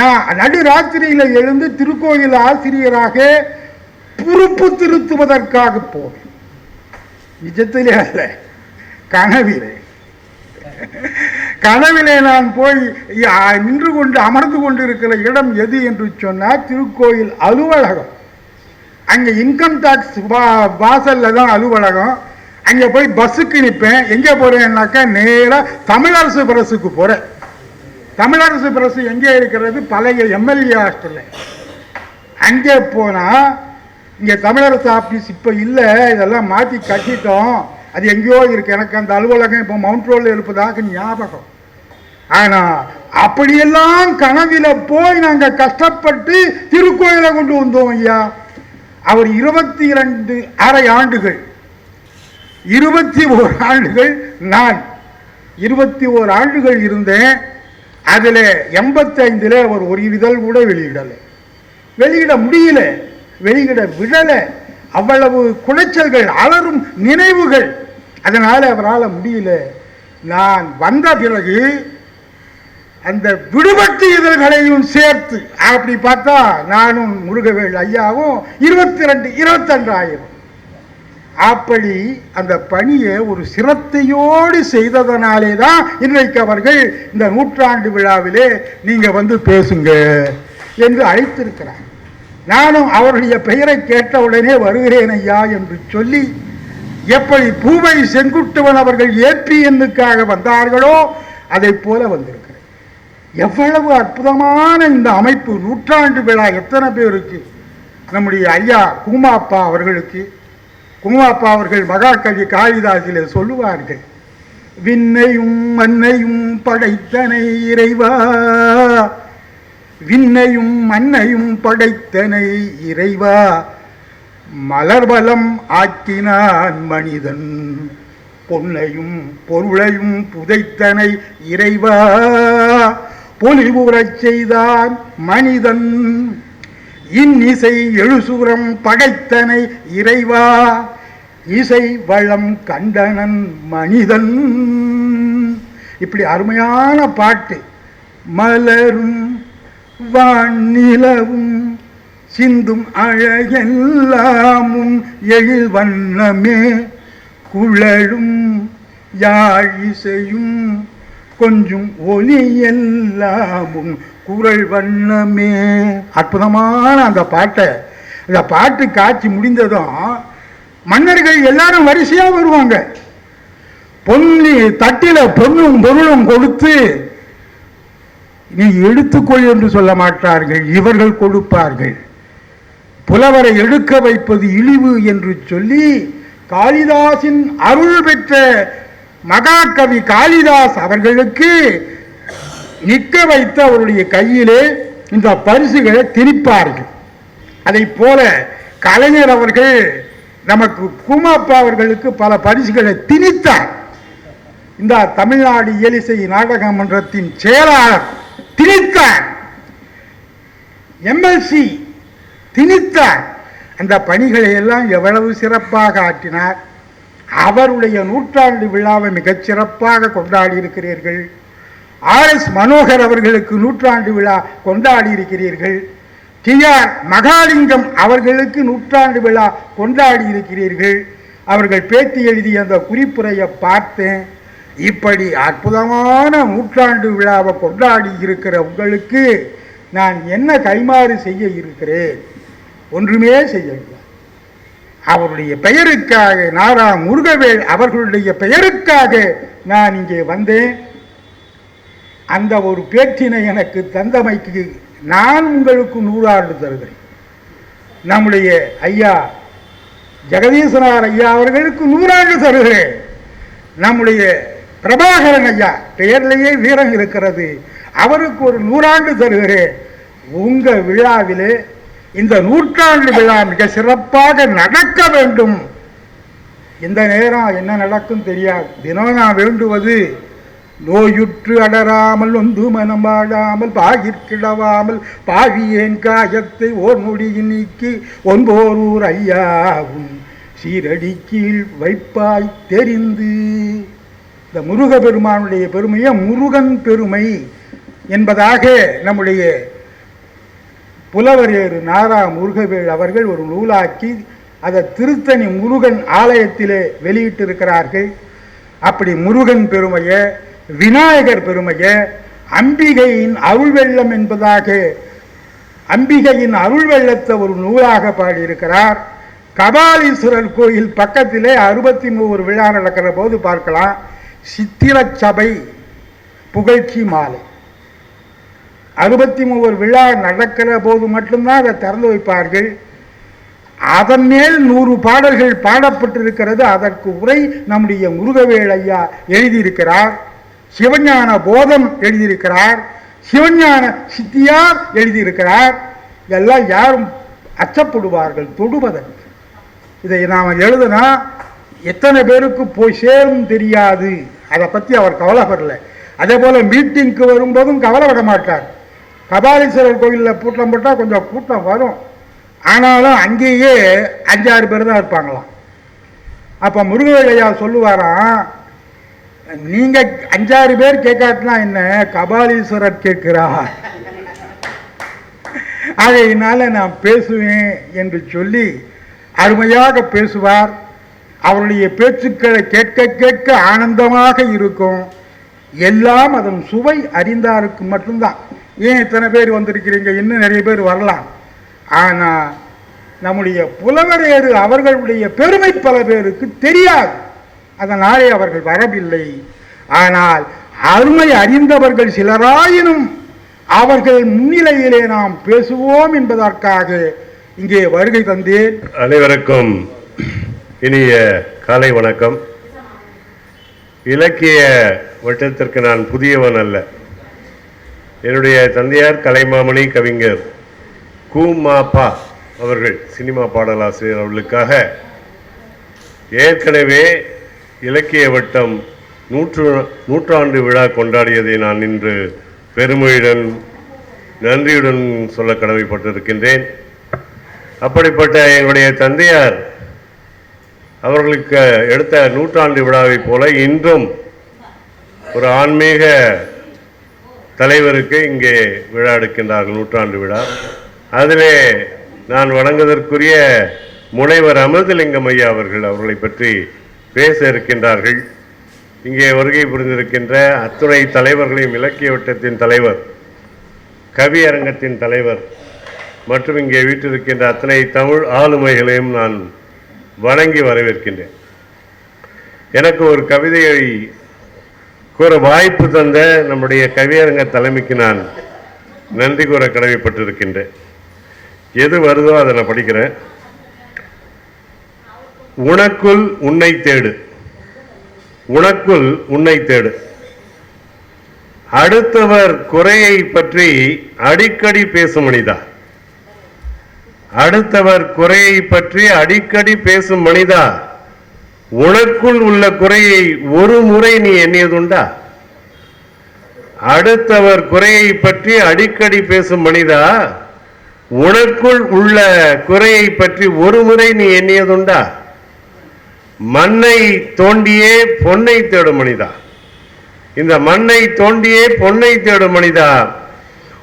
நான் நடுராத்திரியில் எழுந்து திருக்கோயில் ஆசிரியராக பொறுப்பு திருத்துவதற்காக போவேன். நிஜத்திலே அல்ல. கனவிலே. கனவிலே நான் போய் நின்று கொண்டு அமர்ந்து கொண்டிருக்கிற இடம் எது என்று சொன்னால் திருக்கோயில் அலுவலகம். அங்கே இன்கம் டாக்ஸ் வாசல்ல தான் அலுவலகம். அங்கே போய் பஸ்ஸுக்கு நிற்பேன். எங்கே போகிறேன்னாக்கா நேராக தமிழரசு பிரஸுக்கு போகிறேன் தமிழரசு பிரசு எங்கே இருக்கிறது? பழைய எம்எல்ஏ ஹாஸ்டலில். அங்கே போனால் இங்கே தமிழரசு ஆஃபீஸ் இப்போ இல்லை இதெல்லாம் மாற்றி கட்டிட்டோம். அது எங்கேயோ இருக்குது எனக்கு அந்த அலுவலகம் இப்போ மவுண்ட் ரோடில் இருப்பதாக ஞாபகம். ஆனால் அப்படியெல்லாம் கனவில் போய் நாங்கள் கஷ்டப்பட்டு திருக்கோயிலை கொண்டு வந்தோம் ஐயா. அவர் இருபத்தி இரண்டு அரை ஆண்டுகள். இருபத்தி ஓர் ஆண்டுகள் நான். இருபத்தி ஓர் ஆண்டுகள் இருந்தேன். அதில் எண்பத்தைந்தில் அவர் ஒரு இதழ் கூட வெளியிடலை. வெளியிட முடியல வெளியிட விடலை. அவ்வளவு குடைச்சல்கள் அலரும் நினைவுகள். அதனால் அவரால் முடியல. நான் வந்த பிறகு அந்த விடுபட்டு இதழ்களையும் சேர்த்து அப்படி பார்த்தா நானும் முருகவேல் ஐயாவும் இருபத்தி ரெண்டு இருபத்தெண்டாயிரம் அப்படி அந்த பணியை ஒரு சிரத்தையோடு செய்ததனாலே தான் இன்றைக்கு அவர்கள் இந்த நூற்றாண்டு விழாவிலே நீங்கள் வந்து பேசுங்க என்று அழைத்திருக்கிறார். நானும் அவருடைய பெயரை கேட்டவுடனே வருகிறேன் ஐயா என்று சொல்லி எப்படி பூவை செங்குட்டுவன் அவர்கள் ஏபிஎன்னுக்காக வந்தார்களோ அதைப் போல வந்திருக்கிறேன். எவ்வளவு அற்புதமான இந்த அமைப்பு நூற்றாண்டு விழா எத்தனை பேருக்கு நம்முடைய ஐயா கூமாப்பா அவர்களுக்கு குமாப்பா அவர்கள் மகாகவி காளிதாசிலே சொல்லுவார்கள் விண்ணையும் மண்ணையும் படைத்தனை இறைவா விண்ணையும் மண்ணையும் படைத்தனை இறைவா மலர்வலம் ஆக்கினான் மனிதன் பொன்னையும் பொருளையும் புதைத்தனை இறைவா பொலிவுறச் செய்தான் மனிதன் இன்னிசை எழுசுரம் படைத்தனை இறைவா. இசை வளம் கண்டனன் மனிதன். இப்படி அருமையான பாட்டு. மலரும் வானிலவும் சிந்தும் அழகெல்லாமும் எழில் வண்ணமே. குழலும் யாழ் இசையும் கொஞ்சம் ஒலி எல்லாமும் குரல் வண்ணமே. அற்புதமான அந்த பாட்டை. அந்த பாட்டு காட்சி முடிந்ததும் மன்னர்கள் எல்லாரும் வரிசையா வருவாங்க. பொன்னி தட்டில பொண்ணும் பொருளும் கொடுத்து நீ எடுத்துக்கொள் என்று சொல்ல மாட்டார்கள் இவர்கள் கொடுப்பார்கள். புலவரை எடுக்க வைப்பது இழிவு என்று சொல்லி காளிதாசின் அருள் பெற்ற மகாகவி காளிதாஸ் அவர்களுக்கு நிற்க வைத்த அவருடைய கையிலே இந்த பரிசுகளை திணிப்பார்கள். அதை போல கலைஞர் அவர்கள் நமக்கு குமாப்பா அவர்களுக்கு பல பரிசுகளை திணித்தார். இந்த தமிழ்நாடு இயலிசை நாடக மன்றத்தின் செயலாளர் திணித்தார். எம்எல்சி திணித்தார். அந்த பணிகளை எல்லாம் எவ்வளவு சிறப்பாக ஆற்றினார். அவருடைய நூற்றாண்டு விழாவை மிகச் சிறப்பாக கொண்டாடி இருக்கிறீர்கள். ஆர் எஸ் மனோகர் அவர்களுக்கு நூற்றாண்டு விழா கொண்டாடி இருக்கிறீர்கள். டி ஆர் மகாலிங்கம் அவர்களுக்கு நூற்றாண்டு விழா கொண்டாடி இருக்கிறீர்கள். அவர்கள் பேட்டி எழுதிய அந்த குறிப்புரையை பார்த்தேன். இப்படி அற்புதமான நூற்றாண்டு விழாவை கொண்டாடி இருக்கிற உங்களுக்கு நான் என்ன கைமாறு செய்ய இருக்கிறேன்? ஒன்றுமே செய்யவில்லை. அவருடைய பெயருக்காக நாரா முருகவேல் அவர்களுடைய பெயருக்காக நான் இங்கே வந்தேன். அந்த ஒரு பேச்சினை எனக்கு தந்தமைக்கு நான் உங்களுக்கு நூறாண்டு தருகிறேன். நம்முடைய ஐயா ஜெகதீசனார் ஐயா அவர்களுக்கு நூறாண்டு தருகிறேன். நம்முடைய பிரபாகரன் ஐயா பெயர்லேயே வீரம் இருக்கிறது அவருக்கு ஒரு நூறாண்டு தருகிறேன். உங்க விழாவிலே இந்த நூற்றாண்டு விழா மிக சிறப்பாக நடக்க வேண்டும். இந்த நேரம் என்ன நடக்கும் தெரியாது. தினம் நான் வேண்டுவது நோயுற்று அடராமல் ஒன்று மனம் வாழாமல் பாகிற்கிடவாமல் பாவியேன் காயத்தை ஓர் நொடியில் நீக்கி ஒன்போரூர் ஐயாவும் சீரடி கீழ் வைப்பாய் தெரிந்து. இந்த முருக பெருமானுடைய பெருமையை முருகன் பெருமை என்பதாக நம்முடைய புலவர் நாரா முருகவேல் அவர்கள் ஒரு நூலாக்கி அதை திருத்தணி முருகன் ஆலயத்திலே வெளியிட்டிருக்கிறார்கள். அப்படி முருகன் பெருமையை விநாயகர் பெருமையை அம்பிகையின் அருள் வெள்ளம் என்பதாக அம்பிகையின் அருள் வெள்ளத்தை ஒரு நூலாக பாடியிருக்கிறார். கபாலீஸ்வரர் கோயில் பக்கத்திலே அறுபத்தி மூவர் விழா நடக்கிற போது பார்க்கலாம். சித்திர சபை புகழ்ச்சி மாலை. அறுபத்தி மூவர் விழா நடக்கிற போது மட்டும்தான் அதை திறந்து வைப்பார்கள். அதன் மேல் நூறு பாடல்கள் பாடப்பட்டிருக்கிறது. அதற்கு உரை நம்முடைய முருகவேல் ஐயா எழுதியிருக்கிறார். சிவஞான போதம் எழுதியிருக்கிறார். சிவஞான சித்தியார் எழுதியிருக்கிறார். இதெல்லாம் யாரும் அச்சப்படுவார்கள் தொடுவதற்கு. இதை நாம் எழுதுனா எத்தனை பேருக்கு போய் சேரும் தெரியாது. அதை பற்றி அவர் கவலைப்படலை. அதே போல் மீட்டிங்க்கு வரும்போதும் கவலைப்பட மாட்டார். கபாலீஸ்வரர் கோயிலில் கூட்டம் போட்டால் கொஞ்சம் கூட்டம் வரும். ஆனாலும் அங்கேயே அஞ்சாறு பேர் தான் இருப்பாங்களாம். அப்போ முருகவேலையா சொல்லுவாராம் நீங்கள் அஞ்சாறு பேர் கேட்காட்டினா என்ன? கபாலீஸ்வரர் கேட்கிறார். ஆகையினால நான் பேசுவேன் என்று சொல்லி அருமையாக பேசுவார். அவருடைய பேச்சுக்களை கேட்க கேட்க ஆனந்தமாக இருக்கும். எல்லாம் அதன் சுவை அறிந்தாருக்கு மட்டும்தான். ஏன் இத்தனை பேர் வந்திருக்கிறீங்க? இன்னும் நிறைய பேர் வரலாம். ஆனால் நம்முடைய புலவரையர் அவர்களுடைய பெருமை பல பேருக்கு தெரியாது. அதனாலே அவர்கள் வரவில்லை. ஆனால் அருமை அறிந்தவர்கள் சிலராயினும் அவர்கள் முன்னிலையிலே நாம் பேசுவோம் என்பதற்காக இங்கே வருகை தந்தேன். அனைவருக்கும் இனிய காலை வணக்கம். இலக்கிய வட்டத்திற்கு நான் புதியவன் அல்ல. என்னுடைய தந்தையார் கலைமாமணி கவிஞர் கூமாப்பா பா அவர்கள் சினிமா பாடலாசிரியர் அவர்களுக்காக ஏற்கனவே இலக்கிய வட்டம் நூற்று நூற்றாண்டு விழா கொண்டாடியதை நான் இன்று பெருமையுடன் நன்றியுடன் சொல்ல கடமைப்பட்டிருக்கின்றேன். அப்படிப்பட்ட எங்களுடைய தந்தையார் அவர்களுக்கு எடுத்த நூற்றாண்டு விழாவைப் போல இன்றும் ஒரு ஆன்மீக தலைவருக்கு இங்கே விழா எடுக்கின்றார்கள் நூற்றாண்டு விழா. அதிலே நான் வணங்குவதற்குரிய முனைவர் அமிர்தலிங்கம் ஐயா அவர்கள் அவர்களை பற்றி பேச இருக்கின்றார்கள். இங்கே வருகை புரிந்திருக்கின்ற அத்துணை தலைவர்களையும் இலக்கிய வட்டத்தின் தலைவர் கவியரங்கத்தின் தலைவர் மற்றும் இங்கே வீட்டிருக்கின்ற அத்தனை தமிழ் ஆளுமைகளையும் நான் வணங்கி வரவேற்கின்றேன். எனக்கு ஒரு கவிதையை கூற வாய்ப்பு தந்த நம்முடைய கவியரங்க தலைமைக்கு நான் நன்றி கூற கடமைப்பட்டிருக்கின்றேன். எது வருதோ அதை நான் படிக்கிறேன். உனக்குள் உன்னை தேடு. உனக்குள் உன்னை தேடு. அடுத்தவர் குறையை பற்றி அடிக்கடி பேசும் மனிதா. அடுத்தவர் குறையை பற்றி அடிக்கடி பேசும் மனிதா. உனக்குள் உள்ள குறையை ஒரு முறை நீ எண்ணியதுண்டா? அடுத்தவர் குறையை பற்றி அடிக்கடி பேசும் மனிதா உனக்குள் உள்ள குறையை பற்றி ஒரு முறை நீ எண்ணியதுண்டா? மண்ணை தோண்டியே பொன்னை தேடும் மனிதா. இந்த மண்ணை தோண்டியே பொன்னை தேடும் மனிதா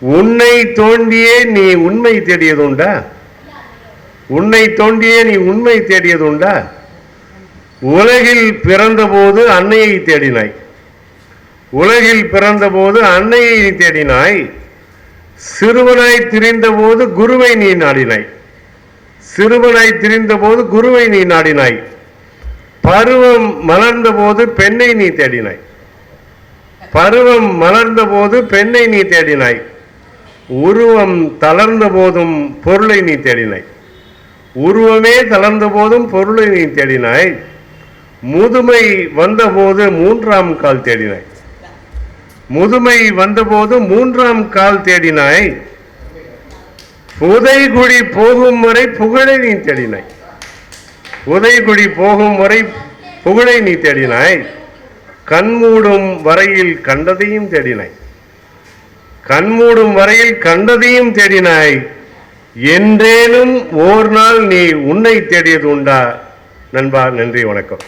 உன்னை தோண்டியே நீ உண்மை தேடியதுண்டா? உன்னை தோண்டியே நீ உண்மை தேடியதுண்டா? உலகில் பிறந்தபோது அன்னையை தேடினாய். உலகில் பிறந்தபோது அன்னையை நீ தேடினாய். சிறுவனாய் திரிந்தபோது குருவை நீ நாடினாய். சிறுவனாய் திரிந்தபோது குருவை நீ நாடினாய். பருவம் மலர்ந்தபோது பெண்ணை நீ தேடினாய். பருவம் மலர்ந்தபோது பெண்ணை நீ தேடினாய். உருவம் தளர்ந்த போதும் பொருளை நீ தேடினாய். உருவமே தளர்ந்த போதும் பொருளை நீ தேடினாய். முதுமை வந்தபோது மூன்றாம் கால் தேடினாய். முதுமை வந்தபோது மூன்றாம் கால் தேடினாய். உதைகுடி போகும் வரை புகழை நீ தேடினாய். உதைகுடி போகும் வரை புகழை நீ தேடினாய். கண்மூடும் வரையில் கண்டதையும் தேடினாய். கண்மூடும் வரையில் கண்டதையும் தேடினாய். என்றேனும் ஓர் நாள் நீ உன்னை தேடியது உண்டா? நண்பா நன்றி வணக்கம்.